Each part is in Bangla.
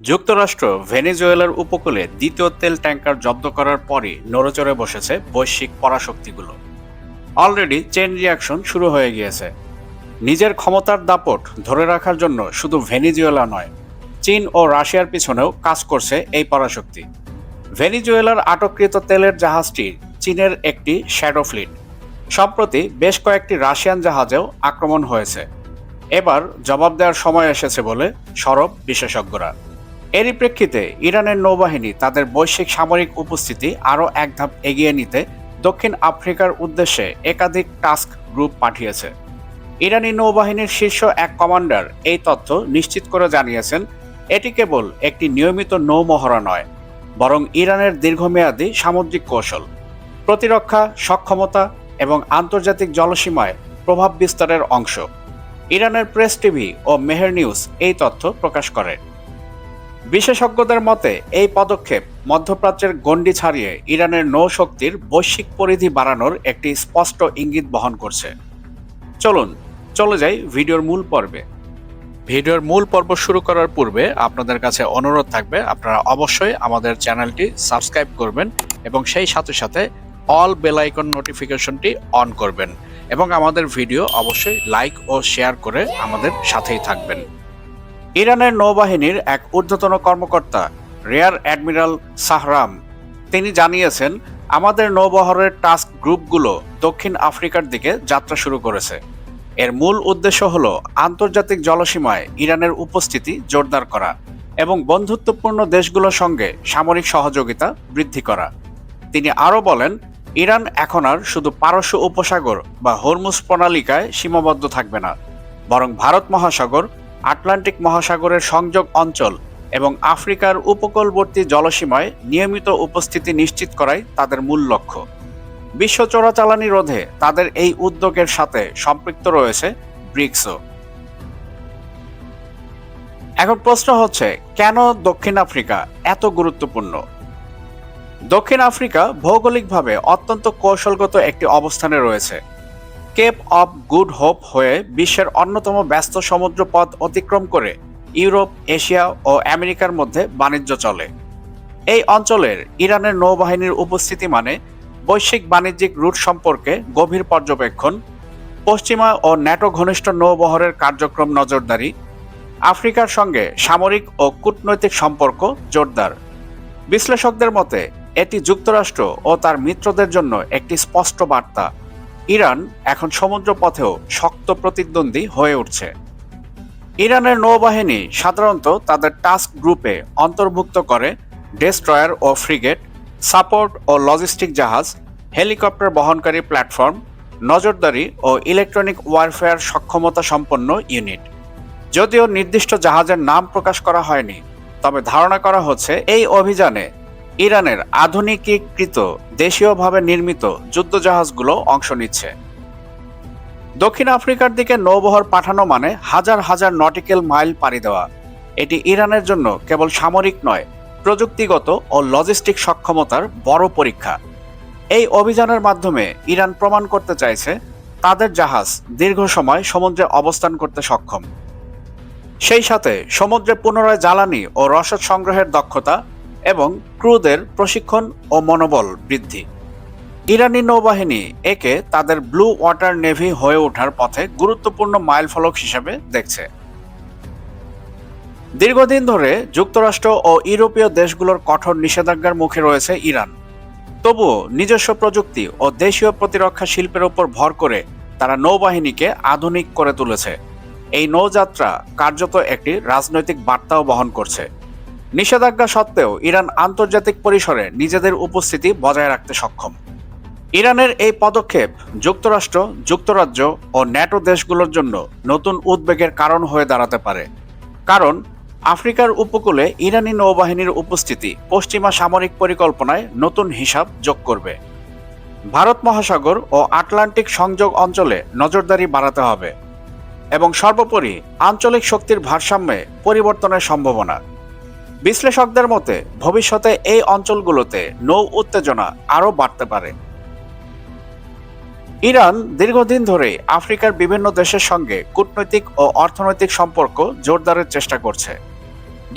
যুক্তরাষ্ট্র ভেনেজুয়েলার উপকূলে দ্বিতীয় তেল ট্যাঙ্কার জব্দ করার পরই নড়েচড়ে বসেছে বৈশ্বিক পরাশক্তিগুলো। অলরেডি চেন রিয়াকশন শুরু হয়ে গিয়েছে। নিজের ক্ষমতার দাপট ধরে রাখার জন্য শুধু ভেনিজুয়েলা নয়, চীন ও রাশিয়ার পিছনেও কাজ করছে এই পরাশক্তি। ভেনিজুয়েলার আটককৃত তেলের জাহাজটি চীনের একটি শ্যাডো ফ্লিট। সম্প্রতি বেশ কয়েকটি রাশিয়ান জাহাজেও আক্রমণ হয়েছে। এবার জবাব দেওয়ার সময় এসেছে বলে সরব বিশেষজ্ঞরা। এরই প্রেক্ষিতে ইরানের নৌবাহিনী তাদের বৈশ্বিক সামরিক উপস্থিতি আরও এক ধাপ এগিয়ে নিতে দক্ষিণ আফ্রিকার উদ্দেশ্যে একাধিক টাস্ক গ্রুপ পাঠিয়েছে। ইরানি নৌবাহিনীর শীর্ষ এক কমান্ডার এই তথ্য নিশ্চিত করে জানিয়েছেন, এটি কেবল একটি নিয়মিত নৌমহড়া নয়, বরং ইরানের দীর্ঘমেয়াদী সামুদ্রিক কৌশল। প্রতিরক্ষা, সক্ষমতা এবং আন্তর্জাতিক জলসীমায় প্রভাব বিস্তারের অংশ। ইরানের প্রেস টিভি ও মেহের নিউজ এই তথ্য প্রকাশ করে। বিশেষজ্ঞদের মতে, এই পদক্ষেপ মধ্যপ্রাচ্যের গণ্ডি ছাড়িয়ে ইরানের নৌশক্তির বৈশ্বিক পরিধি বাড়ানোর একটি স্পষ্ট ইঙ্গিত বহন করছে। চলুন, চলে যাই ভিডিওর মূল পর্বে। ভিডিওর মূল পর্ব শুরু করার পূর্বে আপনাদের কাছে অনুরোধ থাকবে, আপনারা অবশ্যই আমাদের চ্যানেলটি সাবস্ক্রাইব করবেন এবং সেই সাথে সাথে অল বেল আইকন নোটিফিকেশনটি অন করবেন এবং আমাদের ভিডিও অবশ্যই লাইক ও শেয়ার করে আমাদের সাথেই থাকবেন। ইরানের নৌবাহিনীর এক ঊর্ধ্বতন কর্মকর্তা, রেয়ার অ্যাডমিরাল সাহরাম। তিনি জানিয়েছেন, আমাদের নৌবহরের টাস্ক গ্রুপগুলো দক্ষিণ আফ্রিকার দিকে যাত্রা শুরু করেছে। এর মূল উদ্দেশ্য হল আন্তর্জাতিক জলসীমায় ইরানের উপস্থিতি জোরদার করা এবং বন্ধুত্বপূর্ণ দেশগুলোর সঙ্গে সামরিক সহযোগিতা বৃদ্ধি করা। তিনি আরও বলেন, ইরান এখন আর শুধু পারস্য উপসাগর বা হরমুজ প্রণালিকায় সীমাবদ্ধ থাকবে না, বরং ভারত মহাসাগর আটলান্টিক মহাসাগরের সংযোগ অঞ্চল এবং আফ্রিকার উপকূলবর্তী জলসীমায় নিয়মিত উপস্থিতি নিশ্চিত করাই তাদের মূল লক্ষ্য। বিশ্ব চোরাচালানি রোধে তাদের এই উদ্যোগের সাথে সম্পৃক্ত রয়েছে ব্রিক্সও। এখন প্রশ্ন হচ্ছে, কেন দক্ষিণ আফ্রিকা এত গুরুত্বপূর্ণ? দক্ষিণ আফ্রিকা ভৌগোলিকভাবে অত্যন্ত কৌশলগত একটি অবস্থানে রয়েছে। কেপ অফ গুড হোপ হয়ে বিশ্বের অন্যতম ব্যস্ত সমুদ্রপথ অতিক্রম করে ইউরোপ, এশিয়া ও আমেরিকার মধ্যে বাণিজ্য চলে। এই অঞ্চলের ইরানের নৌবাহিনীর উপস্থিতি মানে বৈশ্বিক বাণিজ্যিক রুট সম্পর্কে গভীর পর্যবেক্ষণ, পশ্চিমা ও ন্যাটো ঘনিষ্ঠ নৌবহরের কার্যক্রম নজরদারি, আফ্রিকার সঙ্গে সামরিক ও কূটনৈতিক সম্পর্ক জোরদার। বিশ্লেষকদের মতে, এটি যুক্তরাষ্ট্র ও তার মিত্রদের জন্য একটি স্পষ্ট বার্তা। ইরান এখন সমুদ্র পথেও শক্ত প্রতিদ্বন্দ্বী হয়ে উঠছে। ইরানের নৌবাহিনী সাধারণত তাদের টাস্ক গ্রুপে অন্তর্ভুক্ত করে ডেস্ট্রয়ার ও ফ্রিগেট, সাপোর্ট ও লজিস্টিক জাহাজ, হেলিকপ্টার বহনকারী প্ল্যাটফর্ম, নজরদারি ও ইলেকট্রনিক ওয়ারফেয়ার সক্ষমতা সম্পন্ন ইউনিট। যদিও নির্দিষ্ট জাহাজের নাম প্রকাশ করা হয়নি, তবে ধারণা করা হচ্ছে এই অভিযানে ইরানের আধুনিকীকৃত, দেশীয়ভাবে নির্মিত যুদ্ধজাহাজগুলো অংশ নিচ্ছে। দক্ষিণ আফ্রিকার দিকে নৌবহর পাঠানো মানে হাজার হাজার নটিক্যাল মাইল পাড়ি দেওয়া। এটি ইরানের জন্য কেবল সামরিক নয়, প্রযুক্তিগত ও লজিস্টিক সক্ষমতার বড় পরীক্ষা। এই অভিযানের মাধ্যমে ইরান প্রমাণ করতে চাইছে, তাদের জাহাজ দীর্ঘ সময় সমুদ্রে অবস্থান করতে সক্ষম। সেই সাথে সমুদ্রে পুনরায় জ্বালানি ও রসদ সংগ্রহের দক্ষতা এবং ক্রুদের প্রশিক্ষণ ও মনোবল বৃদ্ধি। ইরানি নৌবাহিনী একে তাদের ব্লু ওয়াটার নেভি হয়ে ওঠার পথে গুরুত্বপূর্ণ মাইলফলক হিসেবে দেখছে। দীর্ঘদিন ধরে যুক্তরাষ্ট্র ও ইউরোপীয় দেশগুলোর কঠোর নিষেধাজ্ঞার মুখে রয়েছে ইরান। তবুও নিজস্ব প্রযুক্তি ও দেশীয় প্রতিরক্ষা শিল্পের উপর ভর করে তারা নৌবাহিনীকে আধুনিক করে তুলেছে। এই নৌযাত্রা কার্যত একটি রাজনৈতিক বার্তাও বহন করছে। নিষেধাজ্ঞা সত্ত্বেও ইরান আন্তর্জাতিক পরিসরে নিজেদের উপস্থিতি বজায় রাখতে সক্ষম। ইরানের এই পদক্ষেপ যুক্তরাষ্ট্র, যুক্তরাজ্য ও ন্যাটো দেশগুলোর জন্য নতুন উদ্বেগের কারণ হয়ে দাঁড়াতে পারে। কারণ, আফ্রিকার উপকূলে ইরানি নৌবাহিনীর উপস্থিতি পশ্চিমা সামরিক পরিকল্পনায় নতুন হিসাব যোগ করবে। ভারত মহাসাগর ও আটলান্টিক সংযোগ অঞ্চলে নজরদারি বাড়াতে হবে এবং সর্বোপরি আঞ্চলিক শক্তির ভারসাম্যে পরিবর্তনের সম্ভাবনা। বিশ্লেষকদের মতে, ভবিষ্যতে এই অঞ্চলগুলোতে নৌ উত্তেজনা আরও বাড়তে পারে। ইরান দীর্ঘদিন ধরে আফ্রিকার বিভিন্ন দেশের সঙ্গে কূটনৈতিক ও অর্থনৈতিক সম্পর্ক জোরদারের চেষ্টা করছে।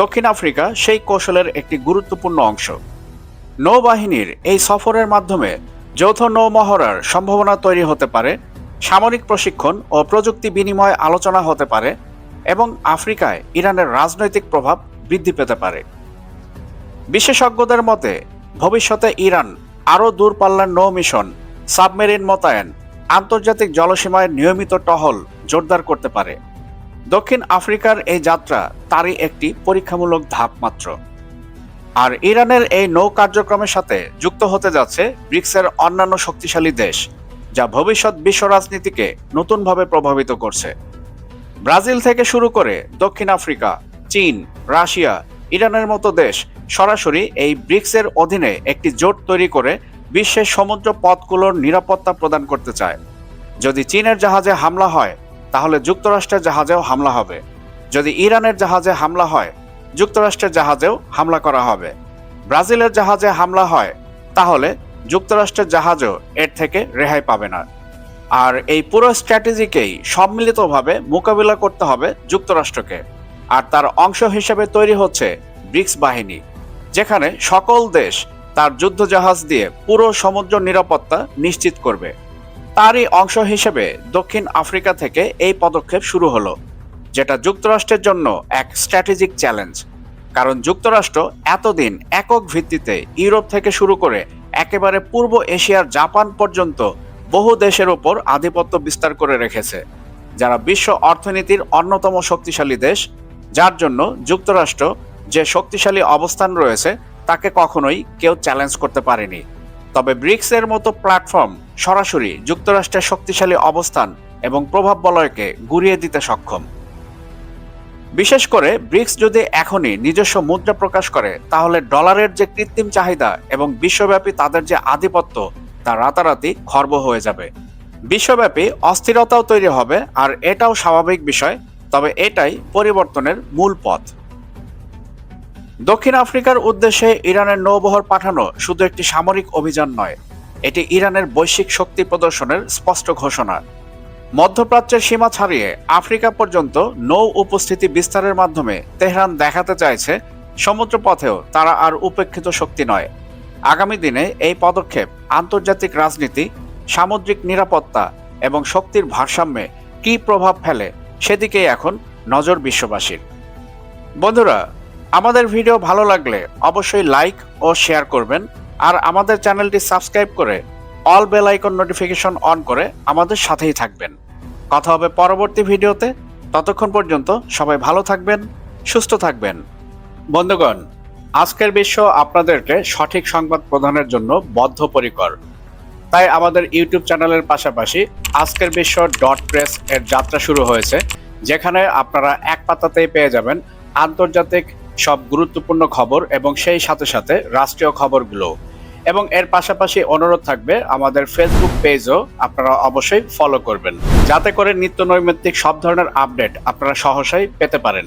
দক্ষিণ আফ্রিকা সেই কৌশলের একটি গুরুত্বপূর্ণ অংশ। নৌবাহিনীর এই সফরের মাধ্যমে যৌথ নৌমহড়ার সম্ভাবনা তৈরি হতে পারে, সামরিক প্রশিক্ষণ ও প্রযুক্তি বিনিময় আলোচনা হতে পারে এবং আফ্রিকায় ইরানের রাজনৈতিক প্রভাব বৃদ্ধি পেতে পারে। বিশেষজ্ঞদের মতে, ভবিষ্যতে ইরান আরও দূরপাল্লার নৌ মিশন, সাবমেরিন মোতায়েন, আন্তর্জাতিক জলসীমায় নিয়মিত টহল জোরদার করতে পারে। দক্ষিণ আফ্রিকার এই যাত্রা তারই একটি পরীক্ষামূলক ধাপ মাত্র। আর ইরানের এই নৌ কার্যক্রমের সাথে যুক্ত হতে যাচ্ছে ব্রিক্সের অন্যান্য শক্তিশালী দেশ, যা ভবিষ্যৎ বিশ্ব রাজনীতিকে নতুনভাবে প্রভাবিত করছে। ব্রাজিল থেকে শুরু করে দক্ষিণ আফ্রিকা চীন, রাশিয়া, ইরানের মতো দেশ সরাসরি এই ব্রিক্সের অধীনে একটি জোট তৈরি করে বিশ্বের সমুদ্র পথগুলোর নিরাপত্তা প্রদান করতে চায়। যদি চীনের জাহাজে হামলা হয়, তাহলে যুক্তরাষ্ট্রের জাহাজেও হামলা হবে। যদি ইরানের জাহাজে হামলা হয়, যুক্তরাষ্ট্রের জাহাজেও হামলা করা হবে। ব্রাজিলের জাহাজে হামলা হয়, তাহলে যুক্তরাষ্ট্রের জাহাজও এর থেকে রেহাই পাবে না। আর এই পুরো স্ট্র্যাটেজিকেই সম্মিলিতভাবে মোকাবিলা করতে হবে যুক্তরাষ্ট্রকে। আর তার অংশ হিসেবে তৈরি হচ্ছে ব্রিক্স বাহিনী, যেখানে সকল দেশ তার যুদ্ধজাহাজ দিয়ে পুরো সমুদ্র নিরাপত্তা নিশ্চিত করবে। তারই অংশ হিসেবে দক্ষিণ আফ্রিকা থেকে এই পদক্ষেপ শুরু হলো, যেটা যুক্তরাষ্ট্রের জন্য এক স্ট্র্যাটেজিক চ্যালেঞ্জ। কারণ যুক্তরাষ্ট্র এতদিন একক ভিত্তিতে ইউরোপ থেকে শুরু করে একেবারে পূর্ব এশিয়ার জাপান পর্যন্ত বহু দেশের ওপর আধিপত্য বিস্তার করে রেখেছে, যারা বিশ্ব অর্থনীতির অন্যতম শক্তিশালী দেশ যার জন্য যুক্তরাষ্ট্র যে শক্তিশালী অবস্থান রয়েছে, তাকে কখনোই কেউ চ্যালেঞ্জ করতে পারেনি। তবে ব্রিক্সের মতো প্ল্যাটফর্ম সরাসরি যুক্তরাষ্ট্রের শক্তিশালী অবস্থান এবং প্রভাব বলয়কে গুড়িয়ে দিতে সক্ষম। বিশেষ করে ব্রিক্স যদি এখনই নিজস্ব মুদ্রা প্রকাশ করে, তাহলে ডলারের যে কৃত্রিম চাহিদা এবং বিশ্বব্যাপী তাদের যে আধিপত্য, তা রাতারাতি খর্ব হয়ে যাবে। বিশ্বব্যাপী অস্থিরতাও তৈরি হবে, আর এটাও স্বাভাবিক বিষয় তবে এটাই পরিবর্তনের মূল পথ। দক্ষিণ আফ্রিকার উদ্দেশ্যে ইরানের নৌবহর পাঠানো শুধু একটি সামরিক অভিযান নয়, এটি ইরানের বৈশ্বিক শক্তি প্রদর্শনের স্পষ্ট ঘোষণা। মধ্যপ্রাচ্যের সীমা ছাড়িয়ে আফ্রিকা পর্যন্ত নৌ উপস্থিতি বিস্তারের মাধ্যমে তেহরান দেখাতে চাইছে, সমুদ্রপথেও তারা আর উপেক্ষিত শক্তি নয়। আগামী দিনে এই পদক্ষেপ আন্তর্জাতিক রাজনীতি, সামুদ্রিক নিরাপত্তা এবং শক্তির ভারসাম্যে কী প্রভাব ফেলে সেদিকেই এখন নজর বিশ্ববাসীর। বন্ধুরা, আমাদের ভিডিও ভালো লাগলে অবশ্যই লাইক ও শেয়ার করবেন আর আমাদের চ্যানেলটি সাবস্ক্রাইব করে all bell icon notification on করে আমাদের সাথেই থাকবেন। কথা হবে পরবর্তী ভিডিওতে। ততক্ষণ পর্যন্ত সবাই ভালো থাকবেন, সুস্থ থাকবেন। বন্ধুগণ, আজকের বিশ্ব আপনাদেরকে সঠিক সংবাদ প্রদানের জন্য বদ্ধপরিকর। তাই আমাদের ইউটিউব চ্যানেলের পাশাপাশি আজকের বিশ্ব ডট প্রেস এর যাত্রা শুরু হয়েছে, যেখানে আপনারা এক পাতাতেই পেয়ে যাবেন আন্তর্জাতিক সব গুরুত্বপূর্ণ খবর এবং সেই সাথে সাথে রাষ্ট্রীয় খবরগুলো এবং এর পাশাপাশি অনুরোধ থাকবে আমাদের ফেসবুক পেজও আপনারা অবশ্যই ফলো করবেন, যাতে করে নিত্য নৈমিত্তিক সব ধরনের আপডেট আপনারা সহসাই পেতে পারেন।